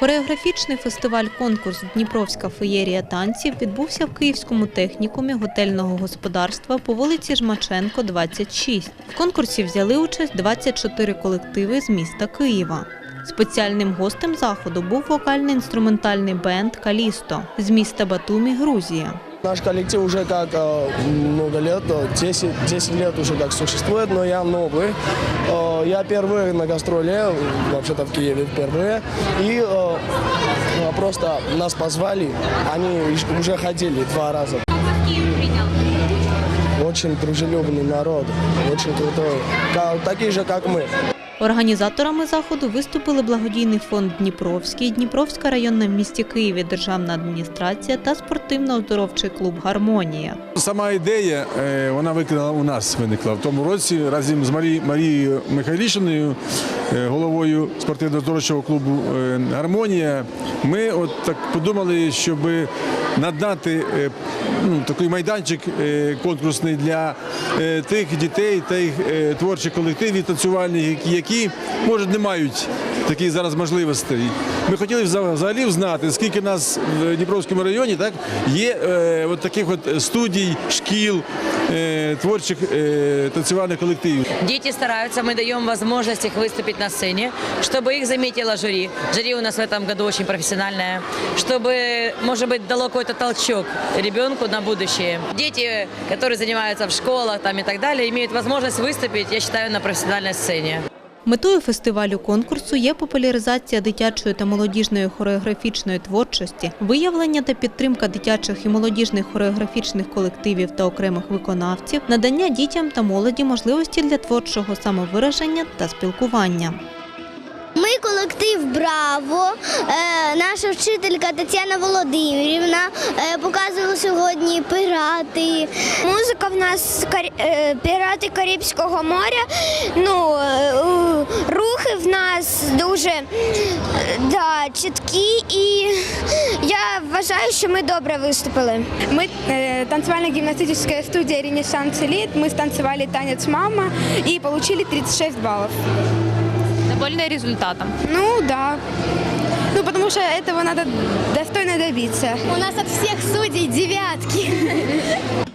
Хореографічний фестиваль-конкурс Дніпровська феєрія танців відбувся в Київському технікумі готельного господарства по вулиці Жмаченко, 26. В конкурсі взяли участь 24 колективи з міста Києва. Спеціальним гостем заходу був вокально-інструментальний бенд Калісто з міста Батумі, Грузія. Наш коллектив уже как э, много лет, э, 10, 10 лет уже как существует, но я новый. Э, Я первый на гастроле, вообще-то в Киеве впервые. И э, просто нас позвали, они уже ходили два раза. Очень дружелюбный народ, очень крутой. Такие же, как мы. Організаторами заходу виступили благодійний фонд Дніпровський, Дніпровська районна в місті Києві державна адміністрація та спортивно-оздоровчий клуб Гармонія. Сама ідея е, вона викликала у нас виникла в тому році разом з Марією Михайлішиною, е, головою спортивно-здоровчого клубу е, Гармонія. Ми от так подумали, щоб надати ну, такий майданчик е, конкурсний для е, тих дітей та їх е, творчих колективів танцювальних, які, які може не мають таких зараз можливостей. Ми хотіли вза- взагалі знати, скільки нас в Дніпровському районі так є е, от таких от студій, шкіл, е, творчих е, танцювальних колективів. Дети стараются, мы даем возможность их выступить на сцене, чтобы их заметило жюри. Жюри у нас в этом году очень профессиональное, чтобы, может быть, дало какой-то толчок ребенку на будущее. Дети, которые занимаются в школах там, и так далее, имеют возможность выступить, я считаю, на профессиональной сцене. Метою фестивалю конкурсу є популяризація дитячої та молодіжної хореографічної творчості, виявлення та підтримка дитячих і молодіжних хореографічних колективів та окремих виконавців, надання дітям та молоді можливості для творчого самовираження та спілкування. Ми колектив Браво Е, наша вчителька Тетяна Володимирівна е, показувала сьогодні пирати. Музика в нас е, пірати Карибського моря. Ну, е, рухи в нас дуже да, чіткі, і я вважаю, що ми добре виступили. Мы э, танцевально-гимнастическая студия «Ренессанс Элит». Мы станцевали танец «Мама» и получили 36 баллов. Довольны результатом. Ну, да. Ну, потому что этого надо достойно добиться. У нас от всех судей дев'ятки.